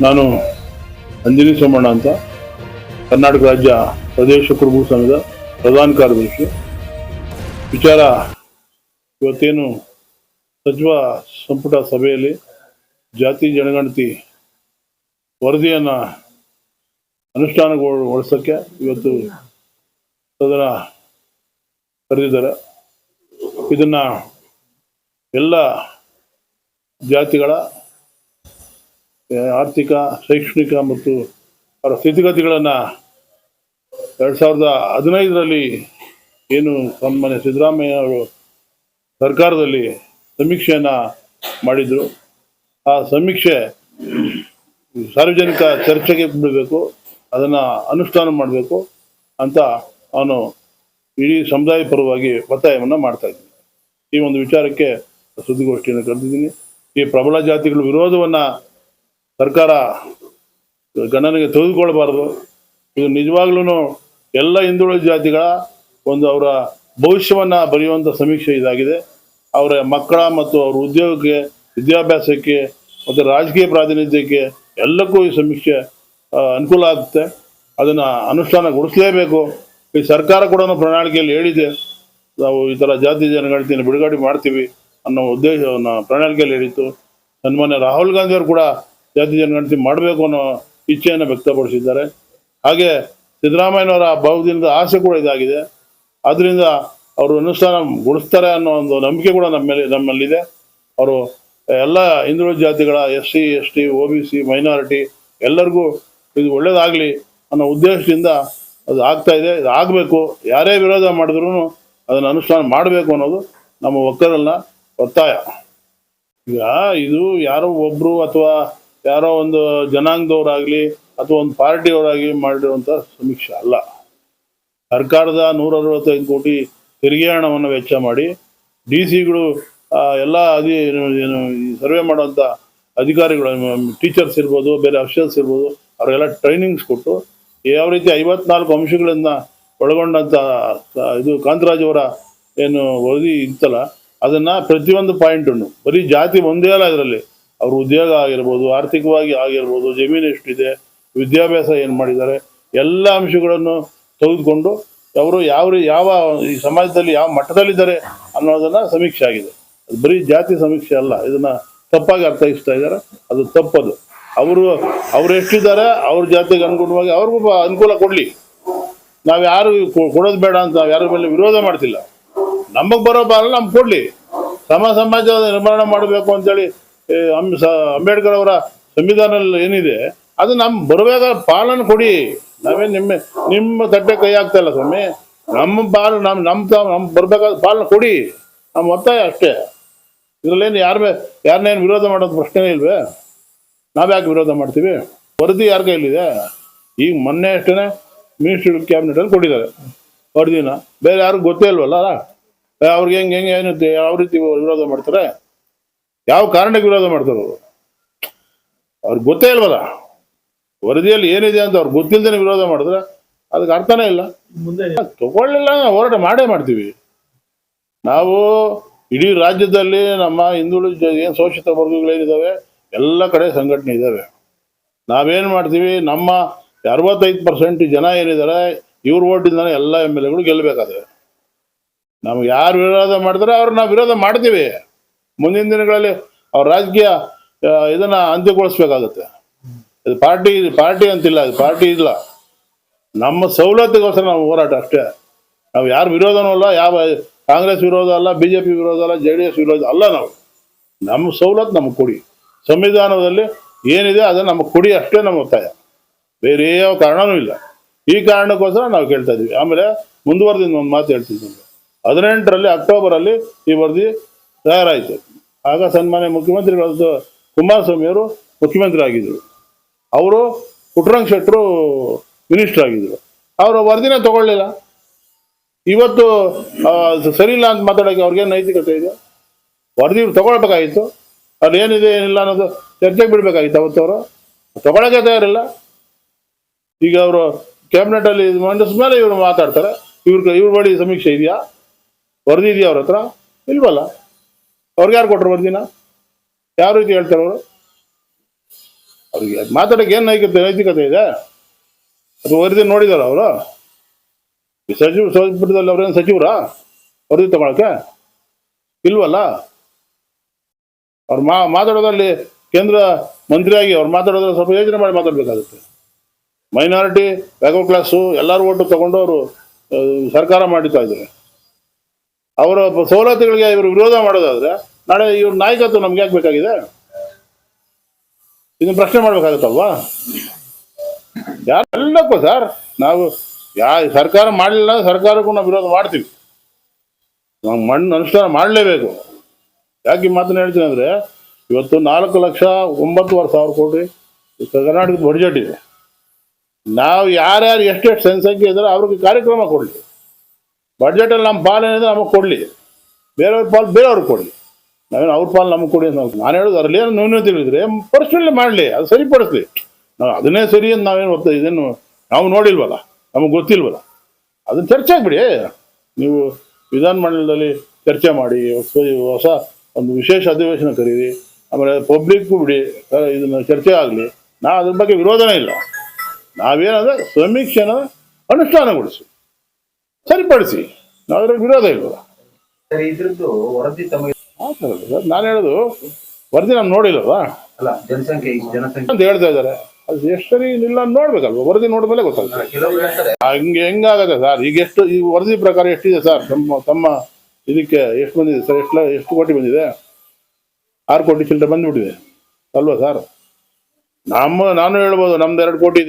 ನಾನು ಅಂಜನಿ ಸೋಮಣ್ಣ ಅಂತ. ಕರ್ನಾಟಕ ರಾಜ್ಯ ಪ್ರದೇಶ ಕುರುಬು ಸಂಘದ ಪ್ರಧಾನ ಕಾರ್ಯದರ್ಶಿ. ವಿಚಾರ ಇವತ್ತೇನು ಸಚಿವ ಸಂಪುಟ ಸಭೆಯಲ್ಲಿ ಜಾತಿ ಜನಗಣತಿ ವರದಿಯನ್ನು ಅನುಷ್ಠಾನಗೊಳಿಸೋಕ್ಕೆ ಇವತ್ತು ಸದನ ಕರೆದಿದ್ದಾರೆ. ಇದನ್ನ ಎಲ್ಲ ಜಾತಿಗಳ ಆರ್ಥಿಕ, ಶೈಕ್ಷಣಿಕ ಮತ್ತು ಅವರ ಸ್ಥಿತಿಗತಿಗಳನ್ನು ಎರಡು ಸಾವಿರದ ಹದಿನೈದರಲ್ಲಿ ಏನು ಸನ್ಮಾನ್ಯ ಸಿದ್ದರಾಮಯ್ಯ ಅವರು ಸರ್ಕಾರದಲ್ಲಿ ಸಮೀಕ್ಷೆಯನ್ನು ಮಾಡಿದರು. ಆ ಸಮೀಕ್ಷೆ ಸಾರ್ವಜನಿಕ ಚರ್ಚೆಗೆ ಬಿಡಬೇಕು, ಅದನ್ನು ಅನುಷ್ಠಾನ ಮಾಡಬೇಕು ಅಂತ ಅವನು ಇಡೀ ಸಮುದಾಯ ಪರವಾಗಿ ಒತ್ತಾಯವನ್ನು ಮಾಡ್ತಾ ಇದ್ದೀನಿ ಈ ಒಂದು ವಿಚಾರಕ್ಕೆ ಸುದ್ದಿಗೋಷ್ಠಿಯನ್ನು ಕರೆದಿದ್ದೀನಿ. ಈ ಪ್ರಬಲ ಜಾತಿಗಳ ವಿರೋಧವನ್ನ ಸರ್ಕಾರ ಗಣನೆಗೆ ತೆಗೆದುಕೊಳ್ಬಾರ್ದು. ಇದು ನಿಜವಾಗ್ಲೂ ಎಲ್ಲ ಹಿಂದುಳಿದ ಜಾತಿಗಳ ಒಂದು ಅವರ ಭವಿಷ್ಯವನ್ನು ಬರೆಯುವಂಥ ಸಮೀಕ್ಷೆ ಇದಾಗಿದೆ. ಅವರ ಮಕ್ಕಳ ಮತ್ತು ಅವರ ಉದ್ಯೋಗಕ್ಕೆ, ವಿದ್ಯಾಭ್ಯಾಸಕ್ಕೆ ಮತ್ತು ರಾಜಕೀಯ ಪ್ರಾತಿನಿಧ್ಯಕ್ಕೆ ಎಲ್ಲಕ್ಕೂ ಈ ಸಮೀಕ್ಷೆ ಅನುಕೂಲ ಆಗುತ್ತೆ. ಅದನ್ನು ಅನುಷ್ಠಾನಗೊಳಿಸಲೇಬೇಕು. ಈ ಸರ್ಕಾರ ಕೂಡ ಪ್ರಣಾಳಿಕೆಯಲ್ಲಿ ಹೇಳಿದೆ. ನಾವು ಈ ಥರ ಜಾತಿ ಜನಗಣತಿಯನ್ನು ಬಿಡುಗಡೆ ಮಾಡ್ತೀವಿ ಅನ್ನೋ ಉದ್ದೇಶವನ್ನು ಪ್ರಣಾಳಿಕೆಯಲ್ಲಿ ಹೇಳಿತ್ತು. ಸನ್ಮಾನ್ಯ ರಾಹುಲ್ ಗಾಂಧಿಯವರು ಕೂಡ ಜಾತಿ ಜನಗಣತಿ ಮಾಡಬೇಕು ಅನ್ನೋ ಇಚ್ಛೆಯನ್ನು ವ್ಯಕ್ತಪಡಿಸಿದ್ದಾರೆ. ಹಾಗೆ ಸಿದ್ದರಾಮಯ್ಯನವರ ಬಹುದಿನದ ಆಸೆ ಕೂಡ ಇದಾಗಿದೆ. ಆದ್ದರಿಂದ ಅವರು ಅನುಷ್ಠಾನಗೊಳಿಸ್ತಾರೆ ಅನ್ನೋ ಒಂದು ನಂಬಿಕೆ ಕೂಡ ನಮ್ಮಲ್ಲಿ ಮೇಲೆ, ನಮ್ಮಲ್ಲಿದೆ. ಅವರು ಎಲ್ಲ ಹಿಂದುಳಿದ ಜಾತಿಗಳ S C, S T, O B C, minority ಎಲ್ಲರಿಗೂ ಇದು ಒಳ್ಳೇದಾಗಲಿ ಅನ್ನೋ ಉದ್ದೇಶದಿಂದ ಅದು ಆಗ್ತಾ ಇದೆ. ಇದು ಆಗಬೇಕು. ಯಾರೇ ವಿರೋಧ ಮಾಡಿದ್ರು ಅದನ್ನು ಅನುಷ್ಠಾನ ಮಾಡಬೇಕು ಅನ್ನೋದು ನಮ್ಮ ಒಕ್ಕರಲ್ಲ ಒತ್ತಾಯ. ಈಗ ಇದು ಯಾರೋ ಒಬ್ಬರು ಅಥವಾ ಯಾರೋ ಒಂದು ಜನಾಂಗದವರಾಗಲಿ ಅಥವಾ ಒಂದು ಪಾರ್ಟಿಯವರಾಗಿ ಮಾಡಿರುವಂಥ ಸಮೀಕ್ಷೆ ಅಲ್ಲ. ಸರ್ಕಾರದ ನೂರ ಅರವತ್ತೈದು ಕೋಟಿ ತೆರಿಗೆ ಹಣವನ್ನು ವೆಚ್ಚ ಮಾಡಿ ಡಿ ಸಿಗಳು ಎಲ್ಲ ಅದಿ ಏನು ಸರ್ವೆ ಮಾಡುವಂಥ ಅಧಿಕಾರಿಗಳು ಟೀಚರ್ಸ್ ಇರ್ಬೋದು, ಬೇರೆ ಅಫಿಷಿಯಲ್ಸ್ ಇರ್ಬೋದು, ಅವರಿಗೆಲ್ಲ ಟ್ರೈನಿಂಗ್ಸ್ ಕೊಟ್ಟು ಯಾವ ರೀತಿ ಐವತ್ನಾಲ್ಕು ಅಂಶಗಳನ್ನು ಒಳಗೊಂಡಂಥ ಇದು ಕಾಂತರಾಜ್ ಅವರ ಏನು ವರದಿ ಇತ್ತಲ್ಲ, ಅದನ್ನು ಪ್ರತಿಯೊಂದು ಪಾಯಿಂಟನ್ನು ಬರೀ ಜಾತಿ ಒಂದೇ ಅಲ್ಲ ಇದರಲ್ಲಿ ಅವ್ರ ಉದ್ಯೋಗ ಆಗಿರ್ಬೋದು, ಆರ್ಥಿಕವಾಗಿ ಆಗಿರ್ಬೋದು, ಜಮೀನು ಎಷ್ಟಿದೆ, ವಿದ್ಯಾಭ್ಯಾಸ ಏನು ಮಾಡಿದ್ದಾರೆ, ಎಲ್ಲ ಅಂಶಗಳನ್ನು ತೆಗೆದುಕೊಂಡು ಅವರು ಯಾವ ಯಾವ ಈ ಸಮಾಜದಲ್ಲಿ ಯಾವ ಮಟ್ಟದಲ್ಲಿದ್ದಾರೆ ಅನ್ನೋದನ್ನ ಸಮೀಕ್ಷೆ ಆಗಿದೆ. ಅದು ಬರೀ ಜಾತಿ ಸಮೀಕ್ಷೆ ಅಲ್ಲ, ಇದನ್ನ ತಪ್ಪಾಗಿ ಅರ್ಥೈಸ್ತಾ ಇದ್ದಾರೆ, ಅದು ತಪ್ಪದು. ಅವರು ಅವ್ರು ಎಷ್ಟಿದ್ದಾರೆ, ಅವ್ರ ಜಾತಿಗೆ ಅನುಗುಣವಾಗಿ ಅವ್ರಿಗೂ ಅನುಕೂಲ ಕೊಡಲಿ. ನಾವು ಯಾರು ಕೊಡೋದು ಬೇಡ ಅಂತ ನಾವು ಯಾರ ಮೇಲೆ ವಿರೋಧ ಮಾಡ್ತಿಲ್ಲ. ನಮಗೆ ಬರೋ ಬಾಲ ನಮ್ಗೆ ಕೊಡಲಿ. ಸಮ ಸಮಾಜ ನಿರ್ಮಾಣ ಮಾಡಬೇಕು ಅಂತೇಳಿ ಅಂಬೇಡ್ಕರ್ ಅವರ ಸಂವಿಧಾನದಲ್ಲಿ ಏನಿದೆ, ಅದು ನಮ್ಮ ಬರಬೇಕಾದ ಪಾಲನೆ ಕೊಡಿ. ನಾವೇ ನಿಮ್ಮ ನಿಮ್ಮ ತಟ್ಟೆ ಕೈ ಆಗ್ತಾ ಸ್ವಾಮಿ. ನಮ್ಮ ಪಾಲು ನಮ್ಮ ನಮ್ಮ ತ- ನಮ್ ಬರ್ಬೇಕಾದ ಪಾಲನೆ ಕೊಡಿ. ನಮ್ಮ ಒತ್ತಾಯ ಅಷ್ಟೇ. ಇದ್ರಲ್ಲೇನು ಯಾರ ಯಾರನ್ನೇನು ವಿರೋಧ ಮಾಡೋದು ಪ್ರಶ್ನೆ ಇಲ್ವೇ? ನಾವ್ಯಾಕೆ ವಿರೋಧ ಮಾಡ್ತೀವಿ? ವರದಿ ಯಾರ ಕೈಲಿದೆ? ಈಗ ಮೊನ್ನೆ ಅಷ್ಟೇ ಮಿನಿಸ್ಟ್ರಿ ಕ್ಯಾಬಿನೆಟ್ ಅಲ್ಲಿ ಕೊಟ್ಟಿದ್ದಾರೆ. ವರದಿನ. ಬೇರೆ ಯಾರು ಗೊತ್ತೇ ಇಲ್ವಲ್ಲ? ಅವ್ರಿಗೆ ಹೆಂಗೆ ಹೆಂಗೆ ಏನಿದೆ ಯಾವ ರೀತಿ ವಿರೋಧ ಮಾಡ್ತಾರೆ? ಯಾವ ಕಾರಣಕ್ಕೆ ವಿರೋಧ ಮಾಡ್ತಾರೆ ಅವರು. ಅವ್ರಿಗೆ ಗೊತ್ತೇ ಇಲ್ವಲ್ಲ. ವರದಿಯಲ್ಲಿ ಏನಿದೆ ಅಂತ ಅವ್ರು ಗೊತ್ತಿಲ್ಲದೇ ವಿರೋಧ ಮಾಡಿದ್ರೆ ಅದಕ್ಕೆ ಅರ್ಥನೇ ಇಲ್ಲ. ಮುಂದೆ ತಗೊಳ್ಳಿಲ್ಲ ಹೋರಾಟ ಮಾಡೇ ಮಾಡ್ತೀವಿ. ನಾವು ಇಡೀ ರಾಜ್ಯದಲ್ಲಿ ನಮ್ಮ ಹಿಂದುಳಿದ ಏನು ಶೋಷಿತ ವರ್ಗಗಳೇನಿದ್ದಾವೆ ಎಲ್ಲ ಕಡೆ ಸಂಘಟನೆ ಇದ್ದಾವೆ ನಾವೇನು ಮಾಡ್ತೀವಿ ನಮ್ಮ ಅರವತ್ತೈದು ಪರ್ಸೆಂಟ್ ಜನ ಏನಿದ್ದಾರೆ ಇವ್ರ ಓಟಿಂದಾನೆ ಎಲ್ಲ ಎಂ ಎಲ್ ಎಗಳು ಗೆಲ್ಲಬೇಕಾದ್ರೆ ನಮ್ಗೆ ಯಾರು ವಿರೋಧ ಮಾಡಿದ್ರೆ ಅವ್ರು ನಾವು ವಿರೋಧ ಮಾಡ್ತೀವಿ. ಮುಂದಿನ ದಿನಗಳಲ್ಲಿ ಅವ್ರ ರಾಜಕೀಯ ಇದನ್ನ ಅಂತ್ಯಗೊಳಿಸ್ಬೇಕಾಗತ್ತೆ. ಇದು ಪಾರ್ಟಿ ಪಾರ್ಟಿ ಅಂತಿಲ್ಲ, ಇದು ಪಾರ್ಟಿ ಇಲ್ಲ. ನಮ್ಮ ಸವಲತ್ತಿಗೋಸ್ಕರ ನಾವು ಹೋರಾಟ ಅಷ್ಟೇ. ನಾವು ಯಾರು ವಿರೋಧನೂ ಅಲ್ಲ, ಯಾವ ಕಾಂಗ್ರೆಸ್ ವಿರೋಧ ಅಲ್ಲ ಬಿ ಜೆ ಪಿ ವಿರೋಧ ಅಲ್ಲ ಜೆ ಡಿ ಎಸ್ ವಿರೋಧ ಅಲ್ಲ ನಾವು. ನಮ್ಮ ಸವಲತ್ತು ನಮಗೆ ಕೊಡಿ. ಸಂವಿಧಾನದಲ್ಲಿ ಏನಿದೆ ಅದನ್ನು ನಮ್ಮ ಕೊಡಿ ಅಷ್ಟೇ ನಮ್ಮ ಒತ್ತಾಯ. ಬೇರೆ ಯಾವ ಕಾರಣನೂ ಇಲ್ಲ. ಈ ಕಾರಣಕ್ಕೋಸ್ಕರ ನಾವು ಕೇಳ್ತಾ ಇದ್ದೀವಿ ಆಮೇಲೆ ಮುಂದುವರೆದಿಂದ ಒಂದು ಮಾತು ಹೇಳ್ತಿದ್ದೀನಿ. ಹದಿನೆಂಟರಲ್ಲಿ ಅಕ್ಟೋಬರಲ್ಲಿ ಈ ವರದಿ ತಯಾರಾಯಿತು. ಆಗ ಸನ್ಮಾನ್ಯ ಮುಖ್ಯಮಂತ್ರಿಗಳದ್ದು ಕುಮಾರಸ್ವಾಮಿ ಅವರು ಮುಖ್ಯಮಂತ್ರಿ ಆಗಿದ್ರು ಅವರು ಪುಟ್ಟರಂಗ ಶೆಟ್ಟರು ಮಿನಿಸ್ಟರ್ ಆಗಿದ್ರು ಅವರು ವರದಿನ ತಗೊಳ್ಳಿಲ್ಲ. ಇವತ್ತು ಸರಿ ಇಲ್ಲ ಅಂತ ಮಾತಾಡೋಕೆ ಅವ್ರಿಗೇನು ನೈತಿಕತೆ ಇದೆ? ವರದಿ ತಗೊಳ್ಬೇಕಾಗಿತ್ತು. ಅಲ್ಲಿ ಏನಿದೆ ಏನಿಲ್ಲ ಅನ್ನೋದು ಚರ್ಚೆಗೆ ಬಿಡಬೇಕಾಗಿತ್ತು ಅವತ್ತು ಅವರು. ತಯಾರಿಲ್ಲ. ಈಗ ಅವರು ಕ್ಯಾಬಿನೆಟ್ ಅಲ್ಲಿ ಇದು ಮೇಲೆ ಇವರು ಮಾತಾಡ್ತಾರೆ. ಇವ್ರ ಇವ್ರ ಬಳಿ ಸಮೀಕ್ಷೆ ಇದೆಯಾ? ವರದಿ ಇದೆಯಾ ಅವ್ರ ಹತ್ರ? ಇಲ್ವಲ್ಲ. ಅವ್ರಿಗೆ ಯಾರು ಕೊಟ್ಟರು ವರದಿನ ಯಾವ ರೀತಿ ಹೇಳ್ತಾರೆ ಅವರು? ಅವ್ರಿಗೆ ಮಾತಾಡೋಕೆ ಏನು ನೈತಿಕತೆ ನೈತಿಕತೆ ಇದೆ? ಅದು ವರದಿ ನೋಡಿದಾರ ಅವರು? ಸಚಿವ ಸಂಪುಟದಲ್ಲಿ ಅವ್ರೇನು ಸಚಿವರಾ? ವರದಿ ತಗೊಳಕ್ಕೆ? ಇಲ್ವಲ್ಲ? ಅವ್ರು ಮಾ, ಮಾತಾಡೋದ್ರಲ್ಲಿ ಕೇಂದ್ರ ಮಂತ್ರಿಯಾಗಿ ಅವ್ರು ಮಾತಾಡೋದ್ರಲ್ಲಿ ಸ್ವಲ್ಪ ಯೋಚನೆ ಮಾಡಿ ಮಾತಾಡಬೇಕಾಗುತ್ತೆ. ಮೈನಾರಿಟಿ ಬ್ಯಾಕ್ವರ್ಡ್ ಕ್ಲಾಸು ಎಲ್ಲರೂ ಓಟು ತಗೊಂಡು ಅವರು ಸರ್ಕಾರ ಮಾಡಿತಾ ಇದ್ದಾರೆ ಅವರ ಸವಲತ್ತುಗಳಿಗೆ ಇವರು ವಿರೋಧ ಮಾಡೋದಾದ್ರೆ ನಾಳೆ ಇವ್ರ ನಾಯಕತ್ವ ನಮ್ಗೆ ಯಾಕೆ ಬೇಕಾಗಿದೆ? ಇದನ್ನ ಪ್ರಶ್ನೆ ಮಾಡ್ಬೇಕಾಗತ್ತಲ್ವಾ? ಯಾರೆಲ್ಲಕ್ಕೂ ಸರ್, ನಾವು ಯಾ ಸರ್ಕಾರ ಮಾಡಲಿಲ್ಲ ಸರ್ಕಾರಕ್ಕೂ ನಾವು ವಿರೋಧ ಮಾಡ್ತೀವಿ. ನಾವು ಮಣ್ಣು ಅನುಷ್ಠಾನ ಮಾಡಲೇಬೇಕು. ಯಾಕೆ ಮಾತನ್ನ ಹೇಳ್ತೀನಿ ಅಂದರೆ, ಇವತ್ತು ನಾಲ್ಕು ಲಕ್ಷ ಒಂಬತ್ತುವರೆ ಸಾವಿರ ಕೋಟಿ ಕರ್ನಾಟಕದ ಬಡ್ಜೆಟ್ ಇದೆ. ನಾವು ಯಾರ್ಯಾರು ಎಷ್ಟೆಷ್ಟು ಜನಸಂಖ್ಯೆ ಇದ್ದಾರೆ ಅವ್ರಿಗೆ ಕಾರ್ಯಕ್ರಮ ಕೊಡಲಿ. ಬಡ್ಜೆಟಲ್ಲಿ ನಮ್ಮ ಪಾಲು ಏನಿದೆ ನಮಗೆ ಕೊಡಲಿ. ಬೇರೆಯವ್ರ ಪಾಲು ಬೇರೆಯವ್ರಿಗೆ ಕೊಡಲಿ. ನಾವೇನು ಅವ್ರ ಪಾಲು ನಮಗೆ ಕೊಡಿ ಅಂತ ನಾನು ಹೇಳೋದು ಅದರಲ್ಲಿ ಏನು ತಿಳಿದ್ರೆ ಪರಿಶೀಲನೆ ಮಾಡಲಿ, ಅದು ಸರಿಪಡಿಸ್ಲಿ. ನಾವು ಅದನ್ನೇ ಸರಿ ಅಂತ ನಾವೇನು ಹೋಗ್ತಾ ಇದೇನು ನಾವು ನೋಡಿಲ್ವಲ್ಲ, ನಮಗೆ ಗೊತ್ತಿಲ್ವಲ್ಲ. ಅದನ್ನು ಚರ್ಚೆ ಆಗ್ಬಿಡಿ. ನೀವು ವಿಧಾನ ಮಂಡಲದಲ್ಲಿ ಚರ್ಚೆ ಮಾಡಿ, ಹೊಸ ಹೊಸ ಒಂದು ವಿಶೇಷ ಅಧಿವೇಶನ ಕರೀರಿ. ಆಮೇಲೆ ಪಬ್ಲಿಕ್ಕು ಬಿಡಿ ಇದನ್ನು ಚರ್ಚೆ ಆಗಲಿ. ನಾ ಅದ್ರ ಬಗ್ಗೆ ವಿರೋಧನೇ ಇಲ್ಲ. ನಾವೇನಂದ್ರೆ ಸಮೀಕ್ಷೆನ ಅನುಷ್ಠಾನಗೊಳಿಸಿ. ಸರಿಪಡಿಸಿ. ನಾವು ಅದ್ರಲ್ಲಿ ವಿರೋಧ ಇಲ್ಲ ಸರ್ ಇದ್ರದ್ದು ವರದಿ ತಮಗೆ ಆ ಥರ ಸರ್ ನಾನು ಹೇಳೋದು ವರದಿ ನಾನು ನೋಡಿಲ್ಲವಾ ಅಲ್ಲ ಜನಸಂಖ್ಯೆ ಅಂತ ಹೇಳ್ತಾ ಇದ್ದಾರೆ. ಅದು ಎಷ್ಟು ಸರಿ ಇಲ್ಲ ನೋಡ್ಬೇಕಲ್ವ? ವರದಿ ನೋಡಿದ್ಮೇಲೆ ಗೊತ್ತಾಗ್ತದೆ ಕೆಲವರು ಹೇಳ್ತಾರೆ. ಹಂಗೆ ಹೆಂಗಾಗತ್ತೆ ಸರ್? ಈಗ ಎಷ್ಟು ಈ ವರದಿ ಪ್ರಕಾರ ಎಷ್ಟಿದೆ ಸರ್? ತಮ್ಮ ತಮ್ಮ ಇದಕ್ಕೆ ಎಷ್ಟು ಬಂದಿದೆ ಸರ್? ಎಷ್ಟು ಎಷ್ಟು ಕೋಟಿ ಬಂದಿದೆ? ಆರು ಕೋಟಿ ಚಿಲ್ಲರೆ ಬಂದ್ಬಿಟ್ಟಿದೆ. ಅಲ್ವಾ ಸರ್? ನಮ್ಮ ನಾನು ಹೇಳ್ಬೋದು ನಮ್ದು ಎರಡು ಕೋಟಿ ಇದೆ.